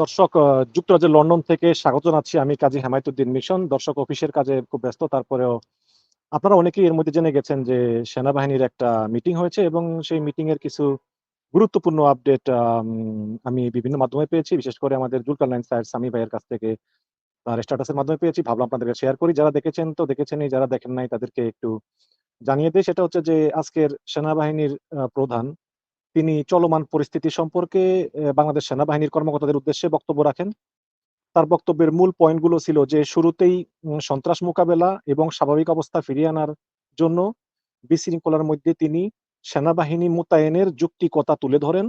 দর্শক যুক্তরাজ্যের লন্ডন থেকে স্বাগত জানাচ্ছি আমি কাজী হেমায়তুদ্দিন মিশন। দর্শক, অফিসের কাজে খুব ব্যস্ত, তারপরেও আপনারা অনেকেই এর মধ্যে জেনে গেছেন যে সেনাবাহিনীর একটা মিটিং হয়েছে এবং সেই মিটিং এর কিছু গুরুত্বপূর্ণ আপডেট, আমি বিভিন্ন মাধ্যমে পেয়েছি। বিশেষ করে আমাদের জুলকারনাইন স্যার সামি ভাইয়ের কাছ থেকে তার স্ট্যাটাসের মাধ্যমে পেয়েছি। ভাবলাম আপনাদেরকে শেয়ার করি। যারা দেখেছেন তো দেখেছেনই, যারা দেখেন নাই তাদেরকে একটু জানিয়ে দিই। সেটা হচ্ছে যে আজকের সেনাবাহিনীর প্রধান তিনি চলমান পরিস্থিতি সম্পর্কে বাংলাদেশ সেনাবাহিনীর কর্মকর্তাদের উদ্দেশ্যে বক্তব্য রাখেন। তার বক্তব্যের মূল পয়েন্টগুলো ছিল যে, শুরুতেই সন্ত্রাস মোকাবেলা এবং স্বাভাবিক অবস্থা ফিরিয়ে আনার জন্য বিশৃঙ্খলার মধ্যে তিনি সেনাবাহিনী মোতায়েনের যুক্তিকতা তুলে ধরেন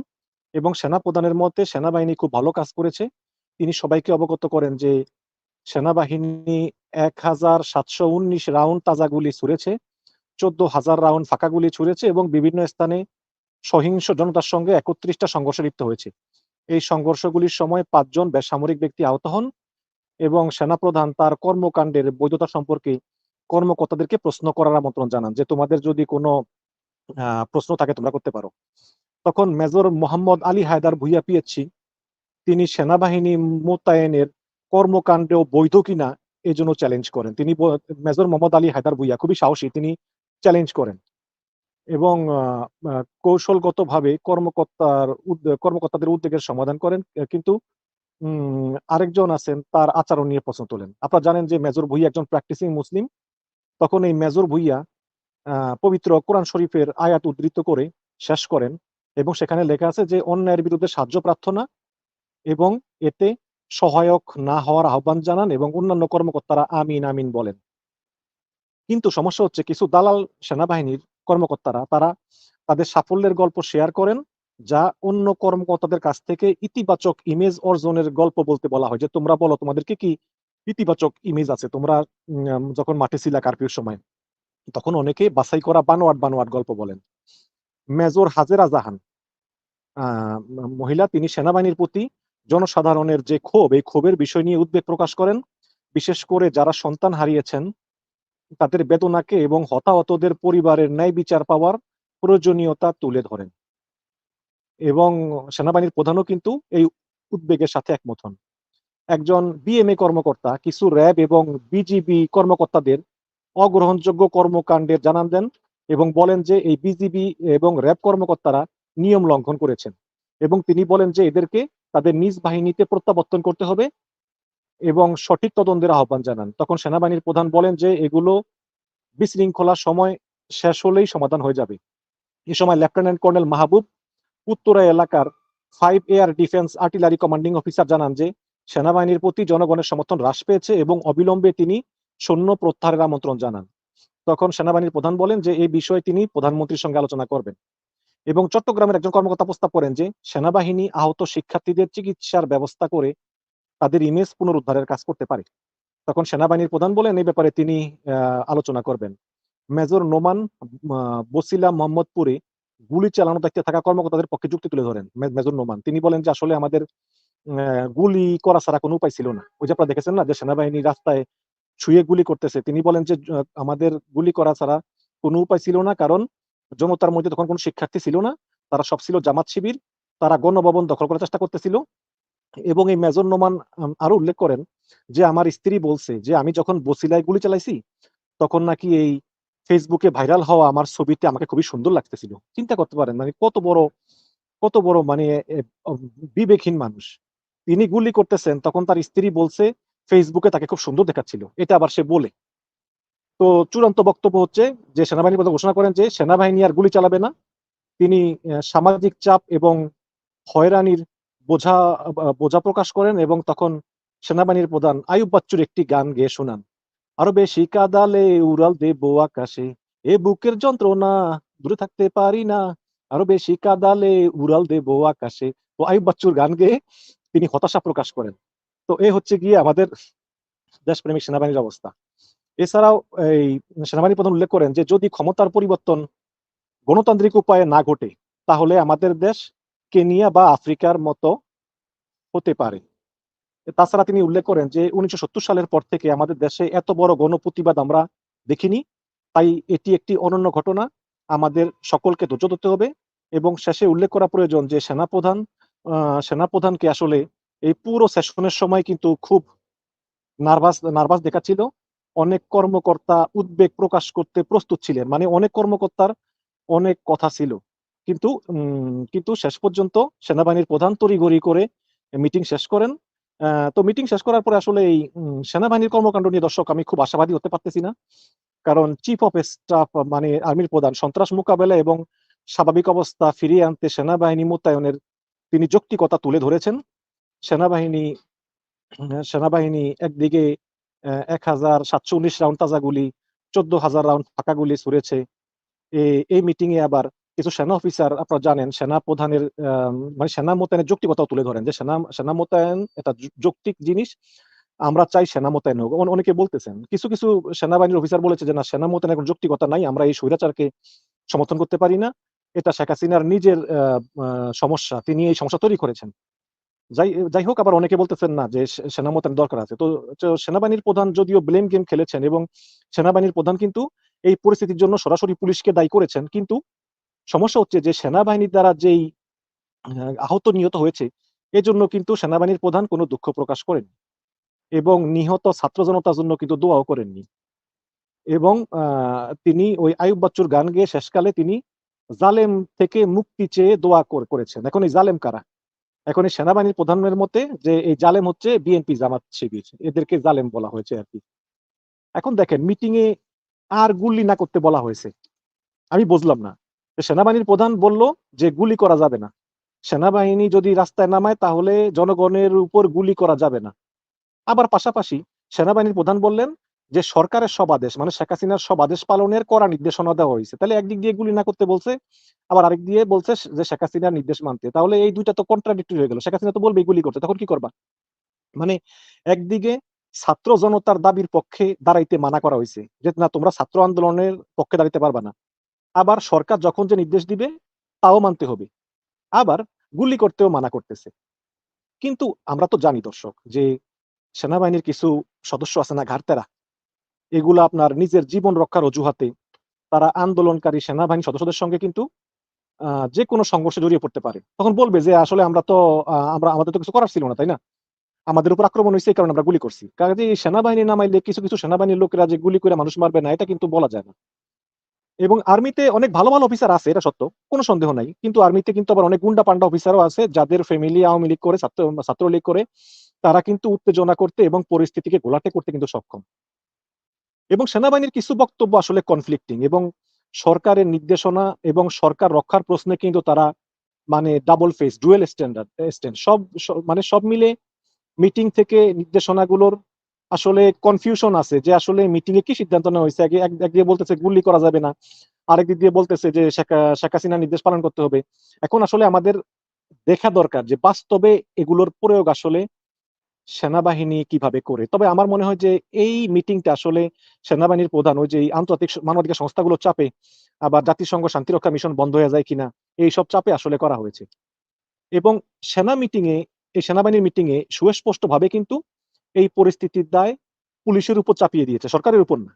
এবং সেনা সেনাপ্রধানের মতে সেনাবাহিনী খুব ভালো কাজ করেছে। তিনি সবাইকে অবগত করেন যে, সেনাবাহিনী এক হাজার সাতশো উনিশ রাউন্ড তাজা গুলি ছুড়েছে, চোদ্দ হাজার রাউন্ড ফাঁকা গুলি ছুড়েছে এবং বিভিন্ন স্থানে সহিংস জনতার সঙ্গে একত্রিশটা সংঘর্ষে লিপ্ত হয়েছে। এই সংঘর্ষগুলির সময় পাঁচজন বেসামরিক ব্যক্তি আহত হন এবং সেনাপ্রধান তার কর্মকাণ্ডের বৈধতা সম্পর্কে কর্মকর্তাদেরকে প্রশ্ন করার আমন্ত্রণ জানান যে, তোমাদের যদি কোনো প্রশ্ন থাকে তোমরা করতে পারো। তখন মেজর মোহাম্মদ আলী হায়দার ভুইয়া পিএচ্ছি তিনি সেনাবাহিনী মোতায়েনের কর্মকাণ্ডেও বৈধ কিনা এই জন্য চ্যালেঞ্জ করেন। তিনি মেজর মোহাম্মদ আলী হায়দার ভুইয়া খুবই সাহসী, তিনি চ্যালেঞ্জ করেন। এবং কৌশলগতভাবে কর্মকর্তার কর্মকর্তাদের উদ্বেগের সমাধান করেন। কিন্তু আরেকজন আছেন, তার আচরণ নিয়ে প্রশ্ন তোলেন। আপনারা জানেন যে মেজর ভুইয়া একজন প্র্যাকটিসিং মুসলিম তখন এই মেজর ভুইয়া পবিত্র কোরআন শরীফের আয়াত উদ্ধৃত করে শেষ করেন এবং সেখানে লেখা আছে যে, অন্যায়ের বিরুদ্ধে সাহায্য প্রার্থনা এবং এতে সহায়ক না হওয়ার আহ্বান জানান এবং অন্যান্য কর্মকর্তারা আমিন আমিন বলেন। কিন্তু সমস্যা হচ্ছে, কিছু দালাল সেনাবাহিনীর কর্মকর্তারা, তারা তাদের সাফল্যের গল্প শেয়ার করেন, যা অন্য কর্মকর্তাদের কাছ থেকে ইতিবাচক ইমেজ অর্জনের গল্প বলতে বলা হয়। যে তোমরা বলো তোমাদেরকে কি ইতিবাচক ইমেজ আছে? তোমরা যখন মাঠে ছিলা কারফিউর সময়, তখন অনেকে বাছাই করা বানোয়াট বানোয়াট গল্প বলেন। মেজর হাজেরা জাহান মহিলা তিনি সেনাবাহিনীর প্রতি জনসাধারণের যে ক্ষোভ, এই ক্ষোভের বিষয় নিয়ে উদ্বেগ প্রকাশ করেন। বিশেষ করে যারা সন্তান হারিয়েছেন তাদের বেদনাকে এবং হতাহতদের পরিবারের ন্যায় বিচার পাওয়ার প্রয়োজনীয়তা তুলে ধরেন। এবং সেনাবাহিনীর প্রধানও কিন্তু এই উদ্বেগের সাথে একমত হন। একজন বিএমএ কর্মকর্তা, কিছু র্যাব এবং বিজিবি কর্মকর্তাদের অগ্রহণযোগ্য কর্মকাণ্ডের জানান দেন এবং বলেন যে এই বিজিবি এবং র্যাব কর্মকর্তারা নিয়ম লঙ্ঘন করেছেন এবং তিনি বলেন যে এদেরকে তাদের নিজ বাহিনীতে প্রত্যাবর্তন করতে হবে এবং সঠিক তদন্তের আহ্বান জানান। তখন সেনাবাহিনীর প্রধান বলেন যে, এগুলো বিশৃঙ্খলার সময় শেষ হলেই সমাধান হয়ে যাবে। এ সময় লেফটেন্যান্ট কর্নেল মাহবুব উত্তরা এলাকার five air defence artillery commanding officer জানান যে, সেনাবাহিনীর প্রতি জনগণের সমর্থন হ্রাস পেয়েছে এবং অবিলম্বে তিনি সৈন্য প্রত্যাহারের আমন্ত্রণ জানান। তখন সেনাবাহিনীর প্রধান বলেন যে এই বিষয়ে তিনি প্রধানমন্ত্রীর সঙ্গে আলোচনা করবেন এবং চট্টগ্রামের একজন কর্মকর্তা প্রস্তাব করেন যে, সেনাবাহিনী আহত শিক্ষার্থীদের চিকিৎসার ব্যবস্থা করে তাদের ইমেজ পুনরুদ্ধারের কাজ করতে পারে। তখন সেনাবাহিনীর প্রধান বলেন এই ব্যাপারে তিনি আলোচনা করবেন। মেজর নোমান বসিলা মোহাম্মদপুরে গুলি চালানো দায়িত্বে থাকা কর্মকর্তাদের পক্ষে যুক্তি তুলে ধরেন মেজর নোমান। তিনি বলেন যে, আসলে আমাদের গুলি করা ছাড়া কোনো উপায় ছিল না। ওই যে আপনারা দেখেছেন না যে, সেনাবাহিনী রাস্তায় ছুঁয়ে গুলি করতেছে। তিনি বলেন যে আমাদের গুলি করা ছাড়া কোনো উপায় ছিল না, কারণ জনতার মধ্যে তখন কোনো শিক্ষার্থী ছিল না। তারা সব ছিল জামাত শিবির। তারা গণভবন দখল করার চেষ্টা করতেছিল। এবং এই মেজর নোমান আরও উল্লেখ করেন যে আমার স্ত্রী বলছে যে আমি যখন বসিলায় গুলি চালাইছি, তখন নাকি এই ফেসবুকে ভাইরাল হওয়া আমার ছবিতে আমাকে খুবই সুন্দর লাগতেছিল। চিন্তা করতে পারেন মানে কত বড় কত বড় মানে বিবেকহীন মানুষ। তিনি গুলি করতেছেন, তখন তার স্ত্রী বলছে ফেসবুকে তাকে খুব সুন্দর দেখাচ্ছিল। এটা আবার সে বলে। তো চূড়ান্ত বক্তব্য হচ্ছে যে সেনাবাহিনী প্রধান ঘোষণা করেন যে সেনাবাহিনী আর গুলি চালাবে না। তিনি সামাজিক চাপ এবং হয়রানির বোঝা বোঝা প্রকাশ করেন এবং তখন সেনাবাহিনীর প্রধান আয়ুব বাচ্চুর একটি গান গেয়ে শোনান। আরও বেশি কাদালে উড়াল দেব আকাশে, এ বুকের যন্ত্রণা, দূরে থাকতে পারি না। আরও বেশি কাদালে উড়াল দেব আকাশে। তো আয়ুব বাচ্চুর গান গেয়ে তিনি হতাশা প্রকাশ করেন। তো এ হচ্ছে গিয়ে আমাদের দেশপ্রেমিক সেনাবাহিনীর অবস্থা। এছাড়াও এই সেনাবাহিনী প্রধান উল্লেখ করেন যে, যদি ক্ষমতার পরিবর্তন গণতান্ত্রিক উপায়ে না ঘটে, তাহলে আমাদের দেশ কেনিয়া বা আফ্রিকার মতো হতে পারে। তাছাড়া তিনি উল্লেখ করেন যে, উনিশশো সত্তর সালের পর থেকে আমাদের দেশে এত বড় গণপ্রতিবাদ আমরা দেখিনি। তাই এটি একটি অনন্য ঘটনা। আমাদের সকলকে ধৈর্য ধরতে হবে এবং শেষে উল্লেখ করা প্রয়োজন যে, সেনাপ্রধান সেনাপ্রধানকে আসলে এই পুরো সেশনের সময় কিন্তু খুব নার্ভাস নার্ভাস দেখাচ্ছিল। অনেক কর্মকর্তা উদ্বেগ প্রকাশ করতে প্রস্তুত ছিলেন। মানে অনেক কর্মকর্তার অনেক কথা ছিল। কিন্তু কিন্তু শেষ পর্যন্ত সেনাবাহিনীর প্রধান তড়িঘড়ি করে মিটিং শেষ করেন। তো মিটিং শেষ করার পরে আসলে এই সেনাবাহিনীর কর্মকাণ্ড নিয়ে দর্শক আমি খুব আশাবাদী হতে পারতেছি না। কারণ চিফ অফ স্টাফ মানে আর্মির প্রধান সন্ত্রাস মোকাবেলা এবং স্বাভাবিক অবস্থা ফিরিয়ে আনতে সেনাবাহিনী মোতায়নের তিনি যৌক্তিকতা তুলে ধরেছেন। সেনাবাহিনী সেনাবাহিনী একদিকে এক হাজার সাতশো উনিশ রাউন্ড তাজা গুলি, চোদ্দ হাজার রাউন্ড ফাঁকা গুলি ছুড়েছে। এই মিটিং এ আবার কিছু সেনা অফিসার আপনারা জানেন, সেনা প্রধানের মানে সেনা মোতায়েনের যৌক্তিকতাও তুলে ধরেন যে সেনা সেনা মোতায়েন এটা যৌক্তিক জিনিস, আমরা চাই সেনা মোতায়েন হোক। অনেকে বলতেছেন, কিছু কিছু সেনাবাহিনীর অফিসার বলেছে যে না, সেনা মোতায়েনের কোনো যৌক্তিকতা নাই, আমরা এই স্বৈরাচারকে সমর্থন করতে পারি না। এটা শেখ হাসিনার নিজের সমস্যা, তিনি এই সমস্যা তৈরি করেছেন। যাই যাই হোক, আবার অনেকে বলতেছেন না যে সেনা মোতায়েন দরকার আছে। তো সেনাবাহিনীর প্রধান যদিও ব্লেম গেম খেলেছেন এবং সেনাবাহিনীর প্রধান কিন্তু এই পরিস্থিতির জন্য সরাসরি পুলিশকে দায়ী করেছেন, কিন্তু সমস্যা হচ্ছে যে, সেনাবাহিনীর দ্বারা যেই আহত নিহত হয়েছে, এজন্য কিন্তু সেনাবাহিনীর প্রধান কোনো দুঃখ প্রকাশ করেন এবং নিহত ছাত্র জনতার জন্য কিন্তু দোয়াও করেননি এবং তিনি ওই আয়ুব বাচ্চুর গান গেয়ে শেষকালে তিনি জালেম থেকে মুক্তি চেয়ে দোয়া করেছেন। এখন এই জালেম কারা? এখন এই সেনাবাহিনীর প্রধানের মতে যে, এই জালেম হচ্ছে বিএনপি জামাত শিবির। এদেরকে জালেম বলা হয়েছে আর কি। এখন দেখেন মিটিং এ আর গুল্লি না করতে বলা হয়েছে। আমি বুঝলাম না। সেনাবাহিনীর প্রধান বলল যে গুলি করা যাবে না। সেনাবাহিনী যদি রাস্তায় নামায় তাহলে জনগণের উপর গুলি করা যাবে না। আবার পাশাপাশি সেনাবাহিনীর প্রধান বললেন যে সরকারের সব আদেশ মানে শেখ হাসিনার সব আদেশ পালনের করা নির্দেশনা দেওয়া হয়েছে। তাহলে একদিক দিয়ে গুলি না করতে বলছে, আবার আরেক দিয়ে বলছে যে শেখ হাসিনার নির্দেশ মানতে। তাহলে এই দুইটা তো কন্ট্রাডিক্টরি হয়ে গেল। শেখ হাসিনা তো বলবেই গুলি করতে, তখন কি করবা? মানে একদিকে ছাত্র জনতার দাবির পক্ষে দাঁড়াইতে মানা করা হয়েছে যে, না, তোমরা ছাত্র আন্দোলনের পক্ষে দাঁড়াইতে পারবা না। আবার সরকার যখন যে নির্দেশ দিবে, তাও মানতে হবে। আবার গুলি করতেও মানা করতেছে। কিন্তু আমরা তো জানি দর্শক যে সেনাবাহিনীর কিছু সদস্য আছে না ঘাটতেরা এগুলো আপনার নিজের জীবন রক্ষার অজুহাতে তারা আন্দোলনকারী সেনাবাহিনী সদস্যদের সঙ্গে কিন্তু যে কোনো সংঘর্ষে জড়িয়ে পড়তে পারে। তখন বলবে যে আসলে আমরা তো আমরা, আমাদের তো কিছু করার ছিল না, তাই না? আমাদের উপর আক্রমণ হয়েছে, এই কারণে আমরা গুলি করছি। কাজে সেনাবাহিনী নামাইলে কিছু কিছু সেনাবাহিনীর লোকেরা যে গুলি করে মানুষ মারবে না, এটা কিন্তু বলা যায় না। এবং আর্মিতে অনেক ভালো ভালো অফিসার আছে, এটা সত্য, কোনো সন্দেহ নাই। কিন্তু আর্মিতে কিন্তু আবার অনেক গুন্ডা পান্ডা অফিসারও আছে, যাদের ফ্যামিলি আওয়ামী লীগ করে, ছাত্র, ছাত্রলীগ করে, তারা কিন্তু উত্তেজনা করতে এবং পরিস্থিতিকে গোলাটে করতে কিন্তু সক্ষম। এবং সেনাবাহিনীর কিছু বক্তব্য আসলে কনফ্লিক্টিং এবং সরকারের নির্দেশনা এবং সরকার রক্ষার প্রশ্নে কিন্তু তারা মানে double face dual standard stand সব মানে সব মিলে মিটিং থেকে নির্দেশনাগুলোর আসলে কনফিউশন আছে যে আসলে মিটিং এ কি সিদ্ধান্ত নেওয়া হয়েছে? একদিকে বলতেছে গুলি করা যাবে না আরেক দিক দিয়ে বলতেছে যে শেখ হাসিনা নির্দেশ পালন করতে হবে। এখন আসলে আমাদের দেখা দরকার যে বাস্তবে এগুলোর প্রয়োগ আসলে সেনাবাহিনী কীভাবে করে। তবে আমার মনে হয় যে এই মিটিংটা আসলে সেনাবাহিনীর প্রধান, ওই যে আন্তর্জাতিক মানবাধিকার সংস্থাগুলোর চাপে আবার জাতিসংঘ শান্তিরক্ষা মিশন বন্ধ হয়ে যায় কিনা, এই সব চাপে আসলে করা হয়েছে। এবং সেনা মিটিং এ এই সেনাবাহিনীর মিটিং এ সুস্পষ্ট ভাবে কিন্তু এই পরিস্থিতির দায় পুলিশের উপর চাপিয়ে দিয়েছে, সরকারের উপর না।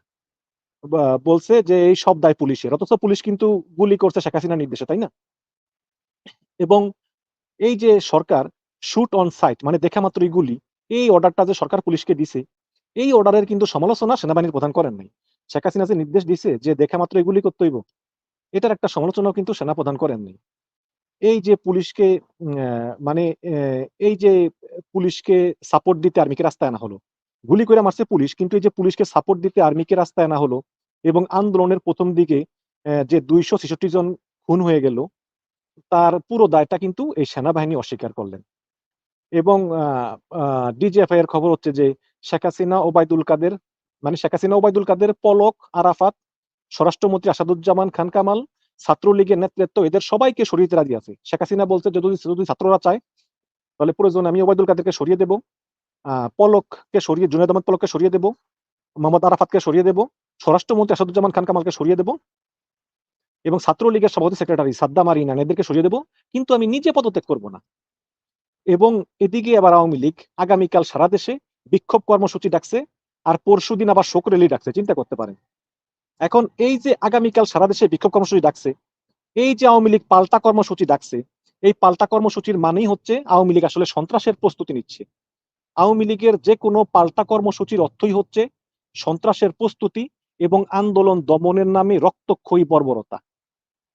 বলছে যে এই সব দায় পুলিশের, অথচ পুলিশ কিন্তু গুলি করছে শেখ হাসিনার নির্দেশে, তাই না? এবং এই যে সরকার শুট অন সাইট মানে দেখা মাত্রই গুলি, এই অর্ডারটা যে সরকার পুলিশকে দিছে, এই অর্ডারের কিন্তু সমালোচনা সেনাবাহিনীর প্রধান করেন নাই। শেখ হাসিনা যে নির্দেশ দিছে যে দেখা মাত্র গুলি করতে হইব, এটার একটা সমালোচনাও কিন্তু সেনা প্রধান করেন নাই। এই যে পুলিশকে মানে এই যে পুলিশকে সাপোর্ট দিতে আর্মিকে রাস্তায় আনা হলো। গুলি করে মারছে পুলিশ, কিন্তু এই যে পুলিশকে সাপোর্ট দিতে আর্মিকে রাস্তায় আনা হলো এবং আন্দোলনের প্রথম দিকে যে দুইশো ছেষট্টি জন খুন হয়ে গেল, তার পুরো দায়টা কিন্তু এই সেনাবাহিনী অস্বীকার করলেন। এবং ডিজিএফআই এর খবর হচ্ছে যে শেখ হাসিনা, ওবায়দুল কাদের মানে শেখ হাসিনা, ওবায়দুল কাদের পলক আরাফাত, স্বরাষ্ট্রমন্ত্রী আসাদুজ্জামান খান কামাল ছাত্রলীগের নেতৃত্ব, এদের সবাইকে সরিয়ে রাজি আছে। শেখ হাসিনা বলছে যে, যদি যদি ছাত্ররা চায়, তাহলে প্রয়োজনে আমি ওবায়দুল কাদেরকে সরিয়ে দেবো পলককে সরিয়ে জুনেদ আহমদ পলককে সরিয়ে দেব, মোহাম্মদ আরাফাতকে সরিয়ে দেব, স্বরাষ্ট্রমন্ত্রী আসাদুজ্জামান খান কামালকে সরিয়ে দেবো এবং ছাত্রলীগের সভাপতি সেক্রেটারি সাদ্দাম আর এদেরকে সরিয়ে দেবো, কিন্তু আমি নিজে পদত্যাগ করব না। এবং এদিকে আবার আওয়ামী লীগ আগামীকাল সারা দেশে বিক্ষোভ কর্মসূচি ডাকছে, আর পরশুদিন আবার শোক রেলি ডাকছে। চিন্তা করতে পারেন। এখন এই যে আগামীকাল সারা দেশে বিক্ষোভ কর্মসূচি ডাকছে, এই যে আওয়ামী লীগ পাল্টা কর্মসূচি ডাকছে, এই পাল্টা কর্মসূচির মানেই হচ্ছে আওয়ামী লীগ আসলে সন্ত্রাসের প্রস্তুতি নিচ্ছে। আওয়ামী লীগের যে কোনো পাল্টা কর্মসূচির অর্থই হচ্ছে সন্ত্রাসের প্রস্তুতি এবং আন্দোলন দমনের নামে রক্তক্ষয়ী বর্বরতা।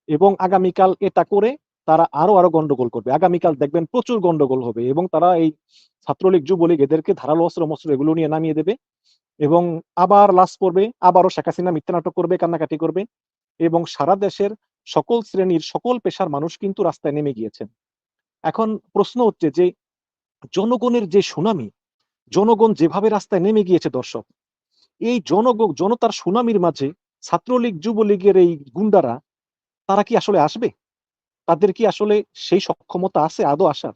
এবং আগামীকাল এটা করে তারা আরও আরও গন্ডগোল করবে। আগামীকাল দেখবেন প্রচুর গন্ডগোল হবে এবং তারা এই ছাত্রলীগ, যুবলীগ এদেরকে ধারালো অস্ত্র মস্ত্র এগুলো নিয়ে নামিয়ে দেবে। এবং আবার লাশ পড়বে, আবারও শেখ হাসিনা মিথ্যা নাটক করবে, কান্নাকাটি করবে এবং সারা দেশের সকল শ্রেণির সকল পেশার মানুষ কিন্তু রাস্তায় নেমে গিয়েছেন। এখন প্রশ্ন হচ্ছে যে, জনগণের যে সুনামি, জনগণ যেভাবে রাস্তায় নেমে গিয়েছে দর্শক, এই জনগণ, জনতার সুনামির মাঝে ছাত্রলীগ, যুবলীগের এই গুন্ডারা, তারা কি আসলে আসবে? তাদের কি আসলে সেই সক্ষমতা আছে আদৌ আসার?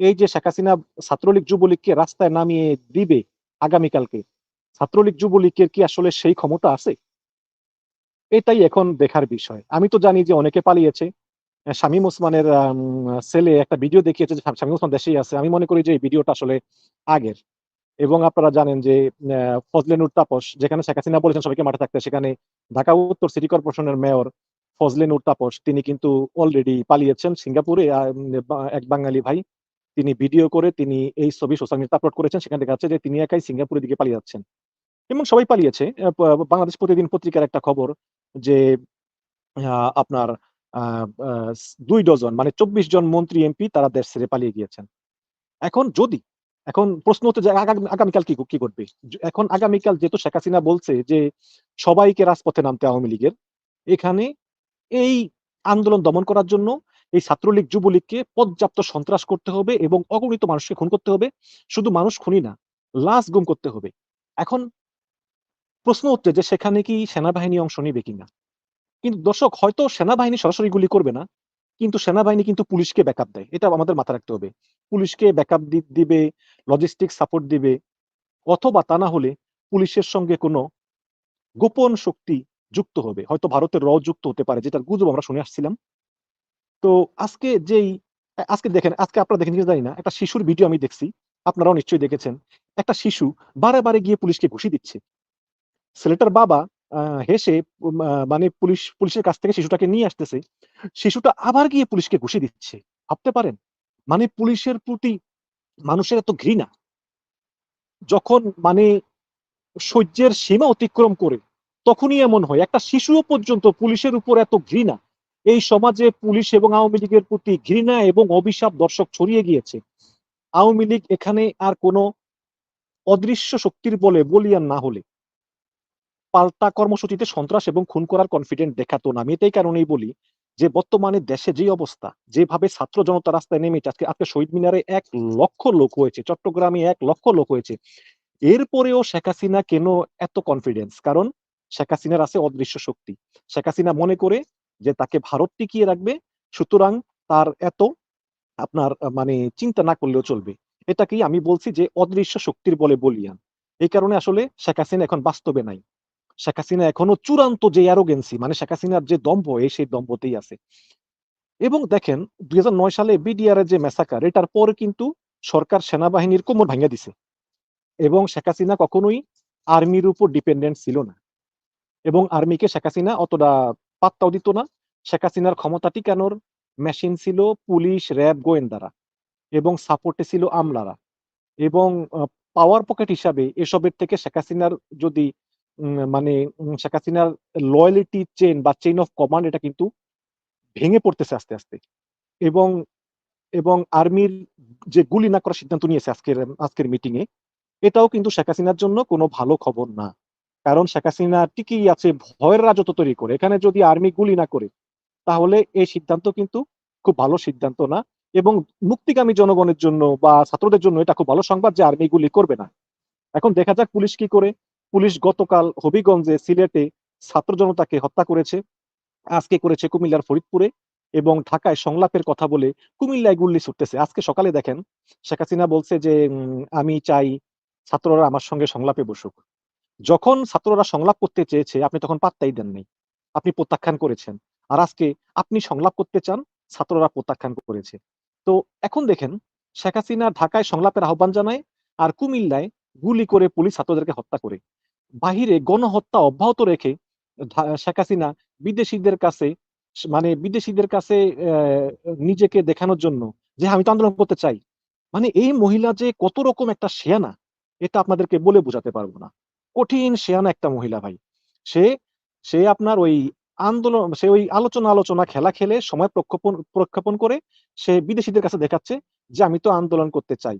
এই যে শেখ হাসিনা ছাত্রলীগ, যুবলীগকে রাস্তায় নামিয়ে দিবে আগামীকালকে ছাত্রলীগ যুবলীগের কি আসলে সেই ক্ষমতা আছে? এটাই এখন দেখার বিষয়। আমি তো জানি যে অনেকে পালিয়েছে। শামীম ওসমানের ছেলে একটা ভিডিও দেখিয়েছে যে শামীম ওসমান দেশেই আছে। আমি মনে করি যে এই ভিডিওটা আসলে আগের। এবং আপনারা জানেন যে আহ, ফজলে নূর তাপস যেখানে শেখ হাসিনা বলেছেন সবাইকে মাঠে থাকতে সেখানে ঢাকা উত্তর সিটি কর্পোরেশনের মেয়র ফজলে নূর তাপস তিনি কিন্তু অলরেডি পালিয়েছেন সিঙ্গাপুরে। এক বাঙালি ভাই তিনি ভিডিও করে তিনি এই ছবি সোশ্যাল মিডিয়াতে আপলোড করেছেন। সেখানে দেখা যাচ্ছে যে তিনি একাই সিঙ্গাপুরের দিকে পালিয়ে যাচ্ছেন। এবং সবাই পালিয়েছে। বাংলাদেশ প্রতিদিন পত্রিকার একটা খবর যে আপনার দুই ডজন মানে চব্বিশ জন মন্ত্রী, এমপি তারা দেশ ছেড়ে পালিয়ে গিয়েছেন। এখন যদি, এখন প্রশ্ন হচ্ছে যে আগামীকাল কি কি করবে এখন আগামীকাল যেহেতু শেখ হাসিনা বলছে যে, সবাইকে রাজপথে নামতে আওয়ামী লীগের, এখানে এই আন্দোলন দমন করার জন্য এই ছাত্রলীগ, যুবলীগকে পর্যাপ্ত সন্ত্রাস করতে হবে এবং অগণিত মানুষকে খুন করতে হবে। শুধু মানুষ খুনি না, লাশ গুম করতে হবে। এখন প্রশ্ন হচ্ছে যে সেখানে কি সেনাবাহিনী অংশ নিবে কিনা? কিন্তু দর্শক, হয়তো সেনাবাহিনী সরাসরি গুলি করবে না, কিন্তু সেনাবাহিনী কিন্তু পুলিশকে ব্যাকআপ দেয়। এটা আমাদের মাথায় রাখতে হবে। পুলিশকে ব্যাকআপ দিবে লজিস্টিক সাপোর্ট দিবে, অথবা তা না হলে পুলিশের সঙ্গে কোনো গোপন শক্তি যুক্ত হবে। হয়তো ভারতের র যুক্ত হতে পারে, যেটার গুজব আমরা শুনে আসছিলাম। তো আজকে যেই, আজকে দেখেন, আজকে আপনারা দেখেন জানি না, একটা শিশুর ভিডিও আমি দেখছি, আপনারাও নিশ্চয়ই দেখেছেন। একটা শিশু বারে বারে গিয়ে পুলিশকে ঘুষি দিচ্ছে। ছেলেটার বাবা হেসে মানে পুলিশ, পুলিশের কাছ থেকে শিশুটাকে নিয়ে আসতেছে। শিশুটা আবার গিয়ে পুলিশকে ঘুষি দিচ্ছে। ভাবতে পারেন মানে পুলিশের প্রতি মানুষের এত ঘৃণা। যখন মানে সহ্যের সীমা অতিক্রম করে, তখনই এমন হয়, একটা শিশুও পর্যন্ত পুলিশের উপর এত ঘৃণা। এই সমাজে পুলিশ এবং আওয়ামী লীগের প্রতি ঘৃণা এবং অভিশাপ দর্শক ছড়িয়ে গিয়েছে। আওয়ামী লীগ এখানে আর কোনো অদৃশ্য শক্তির বলে বলিয়ান না হলে। পাল্টা কর্মসূচিতে সন্ত্রাস এবং খুন করার কনফিডেন্ট দেখাতো না। আমি এটাই কারণেই বলি যে, বর্তমানে দেশে যে অবস্থা, যেভাবে ছাত্র জনতা রাস্তায় নেমেছে আজকে আজকে শহীদ মিনারে এক লক্ষ লোক হয়েছে, চট্টগ্রামে এক লক্ষ লোক হয়েছে। এরপরেও শেখ হাসিনা কেন এত কনফিডেন্স কারণ শেখ হাসিনার আছে অদৃশ্য শক্তি। শেখ হাসিনা মনে করে যে, তাকে ভারত টিকিয়ে রাখবে, সুতরাং তার এত আপনার মানে চিন্তা না করলেও চলবে। এটাকেই আমি বলছি যে, অদৃশ্য শক্তির বলে বলিয়ান এই কারণে আসলে শেখ হাসিনা এখন বাস্তবে নাই। শেখ হাসিনা এখনও চূড়ান্ত যে অ্যারোগেন্সি মানে শেখ হাসিনার যে দম্ভ এই সেই দম্ভতেই আছে। এবং দেখেন, দুই সালে বিডিআর এর যে মেসাকার এটার পরে কিন্তু সরকার সেনাবাহিনীর কোমর ভাঙিয়ে দিছে। এবং শেখ হাসিনা কখনোই আর্মির উপর ডিপেন্ডেন্ট ছিল না। এবং আর্মিকে শেখ হাসিনা অতটা পাত্তাও দিত না। শেখ হাসিনার ক্ষমতা টিকানোর মেশিন ছিল পুলিশ, র্যাব, গোয়েন্দারা। এবং সাপোর্টে ছিল আমলারা। এবং পাওয়ার পকেট হিসাবে এসবের থেকে শেখ হাসিনার যদি মানে শেখ হাসিনার লয়ালিটি চেন বা চেইন অফ কমান্ড এটা কিন্তু ভেঙে পড়তেছে আস্তে আস্তে। এবং এবং আর্মির যে গুলি না করার সিদ্ধান্ত নিয়েছে আজকের আজকের মিটিং এ, এটাও কিন্তু শেখ হাসিনার জন্য কোনো ভালো খবর না। কারণ শেখ হাসিনা টিকেই আছে, ভয়ের রাজত্ব তৈরি করে। এখানে যদি আর্মি গুলি না করে, তাহলে এই সিদ্ধান্ত কিন্তু খুব ভালো সিদ্ধান্ত না। এবং মুক্তিকামী জনগণের জন্য বা ছাত্রদের জন্য এটা খুব ভালো সংবাদ যে আর্মি গুলি করবে না। এখন দেখা যাক পুলিশ কি করে পুলিশ গতকাল হবিগঞ্জে সিলেটে ছাত্র জনতাকে হত্যা করেছে। আজকে করেছে কুমিল্লার ফরিদপুরে এবং ঢাকায় সংলাপের কথা বলে কুমিল্লায় গুল্লি ছুটতেছে। আজকে সকালে দেখেন, শেখ হাসিনা বলছে যে আমি চাই ছাত্ররা আমার সঙ্গে সংলাপে বসুক। যখন ছাত্ররা সংলাপ করতে চেয়েছে, আপনি তখন পাত্তাই দেননি। আপনি প্রত্যাখ্যান করেছেন। আর আজকে আপনি সংলাপ করতে চান, ছাত্ররা প্রত্যাখ্যান করেছে। তো এখন দেখেন, শেখ হাসিনা ঢাকায় সংলাপের আহ্বান জানায় আর কুমিল্লায় গুলি করে পুলিশ ছাত্রদেরকে হত্যা করে। বাহিরে গণহত্যা অব্যাহত রেখে শেখ হাসিনা বিদেশিদের কাছে মানে বিদেশীদের কাছে নিজেকে দেখানোর জন্য যে আমি তো আন্দোলন করতে চাই। মানে এই মহিলা যে কত রকম একটা শেয়ানা, এটা আপনাদেরকে বলে বোঝাতে পারব না। কঠিন শেয়ানা একটা মহিলা ভাই। সে, সে আপনার ওই আন্দোলন সে ওই আলোচনা, আলোচনা খেলা খেলে সময় প্রক্ষেপণ প্রক্ষেপণ করে সে বিদেশিদের কাছে দেখাচ্ছে যে আমি তো আন্দোলন করতে চাই।